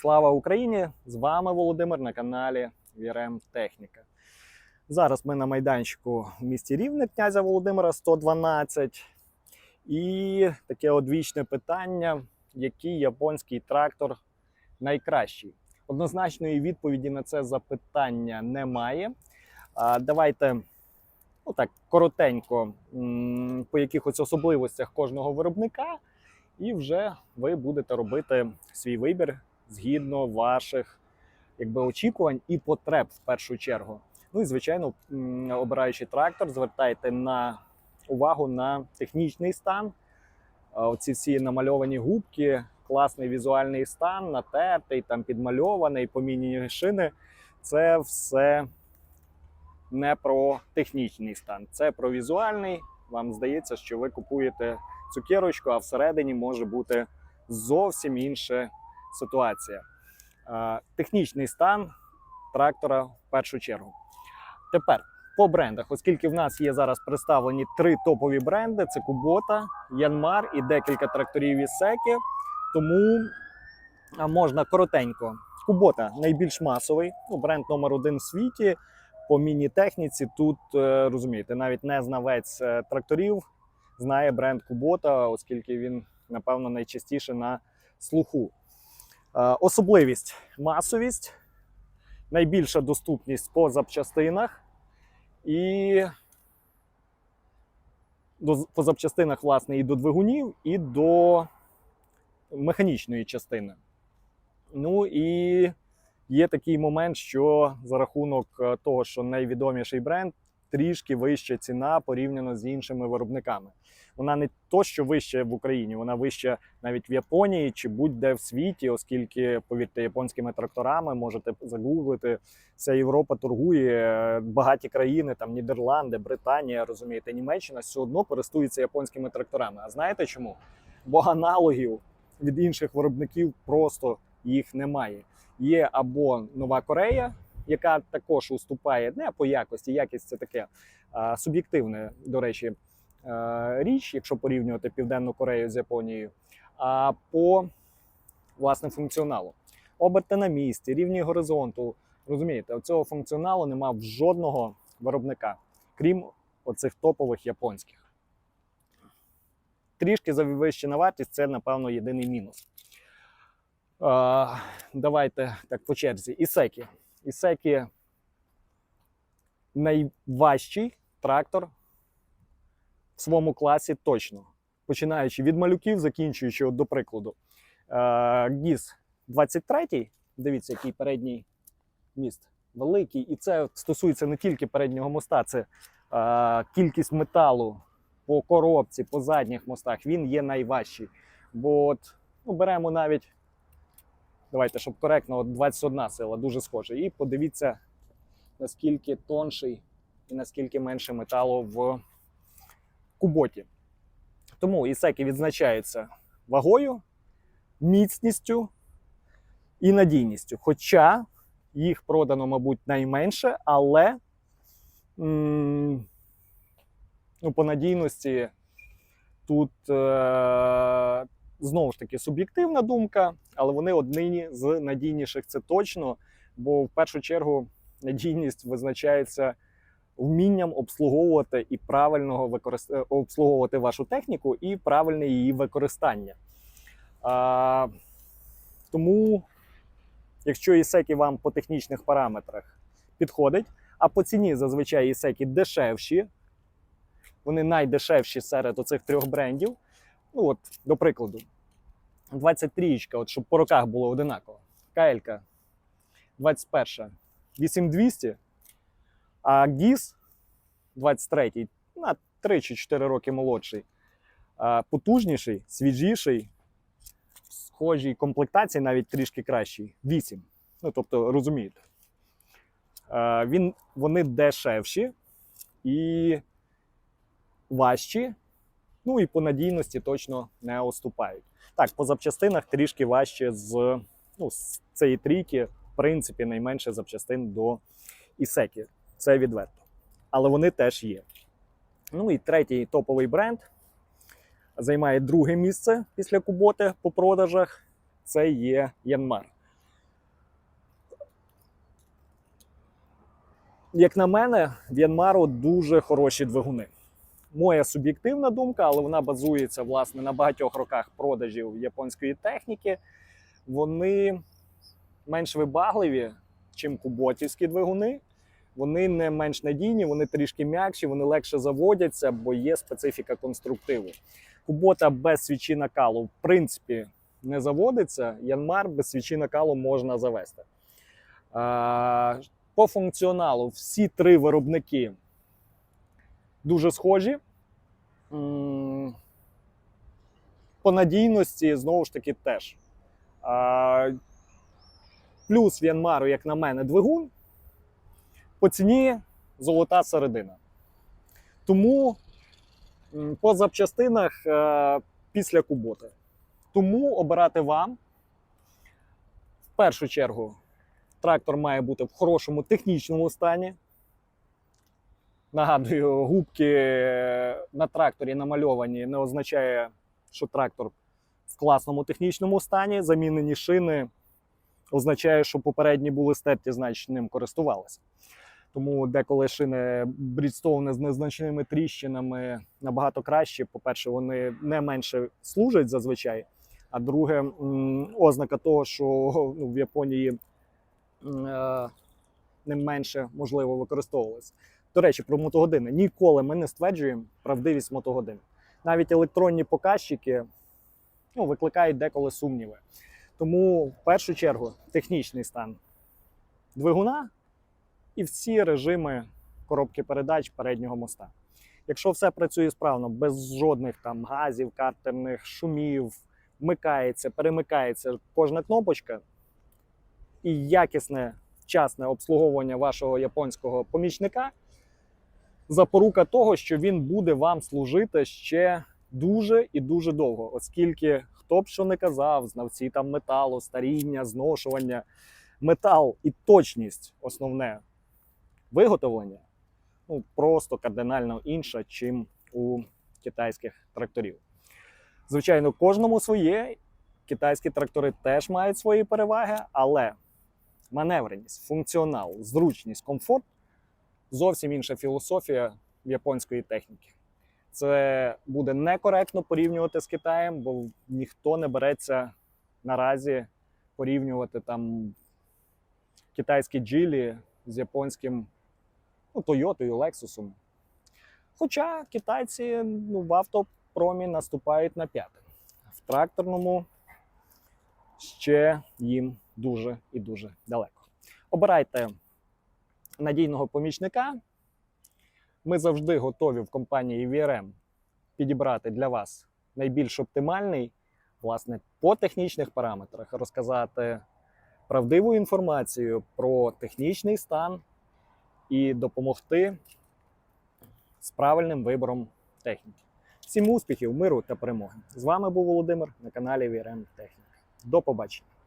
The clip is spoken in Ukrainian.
Слава Україні! З вами Володимир на каналі Вірем Техніка. Зараз ми на майданчику в місті Рівне князя Володимира 112. І таке одвічне питання: який японський трактор найкращий? Однозначної відповіді на це запитання немає. Давайте ну так, коротенько по якихось особливостях кожного виробника, і вже ви будете робити свій вибір згідно ваших якби, очікувань і потреб в першу чергу. Ну і звичайно, обираючи трактор, звертайте на увагу на технічний стан. Оці всі намальовані губки, класний візуальний стан, натертий, там підмальований, помінені шини. Це все не про технічний стан, це про візуальний. Вам здається, що ви купуєте цукерочку, а всередині може бути зовсім інша ситуація. Е, Технічний стан трактора в першу чергу. Тепер по брендах, оскільки в нас є зараз представлені три топові бренди: це Kubota, Yanmar і декілька тракторів із Секи. Тому можна коротенько. Kubota найбільш масовий, ну, бренд номер один в світі. По міні-техніці тут е, розумієте, навіть не знавець е, тракторів знає бренд Kubota, оскільки він, напевно, найчастіше на слуху. Е, Особливість масовість, найбільша доступність по запчастинах і по запчастинах, власне, і до двигунів, і до механічної частини. Ну і є такий момент, що за рахунок е, того, що найвідоміший бренд, трішки вища ціна порівняно з іншими виробниками. Вона не то, що вища в Україні, вона вища навіть в Японії чи будь-де в світі, оскільки, повірте, японськими тракторами можете загуглити. Вся Європа торгує, е, багаті країни, там Нідерланди, Британія, розумієте, Німеччина все одно користуються японськими тракторами. А знаєте чому? Бо аналогів від інших виробників просто їх немає. Є або Нова Корея, яка також уступає не по якості, якість це таке а, суб'єктивне, до речі, е, річ, якщо порівнювати Південну Корею з Японією, а по власне функціоналу. Оберти на місці, рівні горизонту. Розумієте, цього функціоналу нема в жодного виробника, крім оцих топових японських. Трішки завищена вартість це, напевно, єдиний мінус. А, давайте так по черзі. Ісекі. Ісекі найважчий трактор в своєму класі точно. Починаючи від малюків, закінчуючи, от, до прикладу, е, ГІС 23, дивіться, який передній міст великий. І це стосується не тільки переднього моста, це е, кількість металу по коробці, по задніх мостах. Він є найважчий. Бо от, ну, беремо навіть, давайте, щоб коректно, от 21 сила, дуже схоже. І подивіться, наскільки тонший і наскільки менше металу в куботі. Тому ісеки відзначаються вагою, міцністю і надійністю. Хоча їх продано, мабуть, найменше, але ну, по надійності тут е, знову ж таки суб'єктивна думка, але вони однині з надійніших це точно. Бо в першу чергу надійність визначається вмінням обслуговувати і правильного використ... е, обслуговувати вашу техніку і правильне її використання. А, тому, якщо ісеки вам по технічних параметрах підходить, а по ціні зазвичай ісеки дешевші, вони найдешевші серед оцих трьох брендів. Ну, от, до прикладу, 23, от, щоб по роках було одинаково. КЛ 21 8200, а ГІС 23 на 3 чи 4 роки молодший, потужніший, свіжіший, схожій комплектації, навіть трішки кращий. 8. Ну, тобто, розумієте. Він, вони дешевші і важчі, Ну і по надійності точно не оступають. Так, по запчастинах трішки важче з ну, з цієї трійки, в принципі, найменше запчастин до Ісекі. Це відверто. Але вони теж є. Ну і третій топовий бренд займає друге місце після Куботи по продажах. Це є Янмар. Як на мене, в Янмару дуже хороші двигуни. Моя суб'єктивна думка, але вона базується власне на багатьох роках продажів японської техніки. Вони менш вибагливі, чим куботівські двигуни. Вони не менш надійні, вони трішки м'якші, вони легше заводяться, бо є специфіка конструктиву. Кубота без свічі накалу, в принципі, не заводиться. Янмар без свічі накалу можна завести. По функціоналу всі три виробники дуже схожі. По надійності, знову ж таки, теж. Плюс в Янмару, як на мене, двигун. По ціні золота середина. Тому по запчастинах е, після куботи. Тому обирати вам. В першу чергу, трактор має бути в хорошому технічному стані. Нагадую, губки на тракторі намальовані не означає, що трактор в класному технічному стані. Замінені шини означає, що попередні були стерті, значить ним користувалися. Тому деколи шини брідстоуни з незначними тріщинами набагато краще. По-перше, вони не менше служать зазвичай. А друге, ознака того, що ну, в Японії е, не менше можливо використовувалися. До речі, про мотогодини. Ніколи ми не стверджуємо правдивість мотогодин. Навіть електронні показчики ну, викликають деколи сумніви. Тому в першу чергу технічний стан двигуна і всі режими коробки передач переднього моста. Якщо все працює справно, без жодних там газів, картерних шумів, вмикається, перемикається кожна кнопочка, і якісне вчасне обслуговування вашого японського помічника запорука того, що він буде вам служити ще дуже і дуже довго, оскільки хто б що не казав, знавці там металу, старіння, зношування, метал і точність основне виготовлення ну, просто кардинально інша, чим у китайських тракторів. Звичайно, кожному своє. Китайські трактори теж мають свої переваги, але маневреність, функціонал, зручність, комфорт зовсім інша філософія японської техніки. Це буде некоректно порівнювати з Китаєм, бо ніхто не береться наразі порівнювати там китайські джилі з японським ну, Тойотою, Лексусом. Хоча китайці ну, в автопромі наступають на п'яти. В тракторному ще їм дуже і дуже далеко. Обирайте надійного помічника. Ми завжди готові в компанії VRM підібрати для вас найбільш оптимальний, власне, по технічних параметрах, розказати правдиву інформацію про технічний стан і допомогти з правильним вибором техніки. Всім успіхів, миру та перемоги! З вами був Володимир на каналі VRM Техніка. До побачення!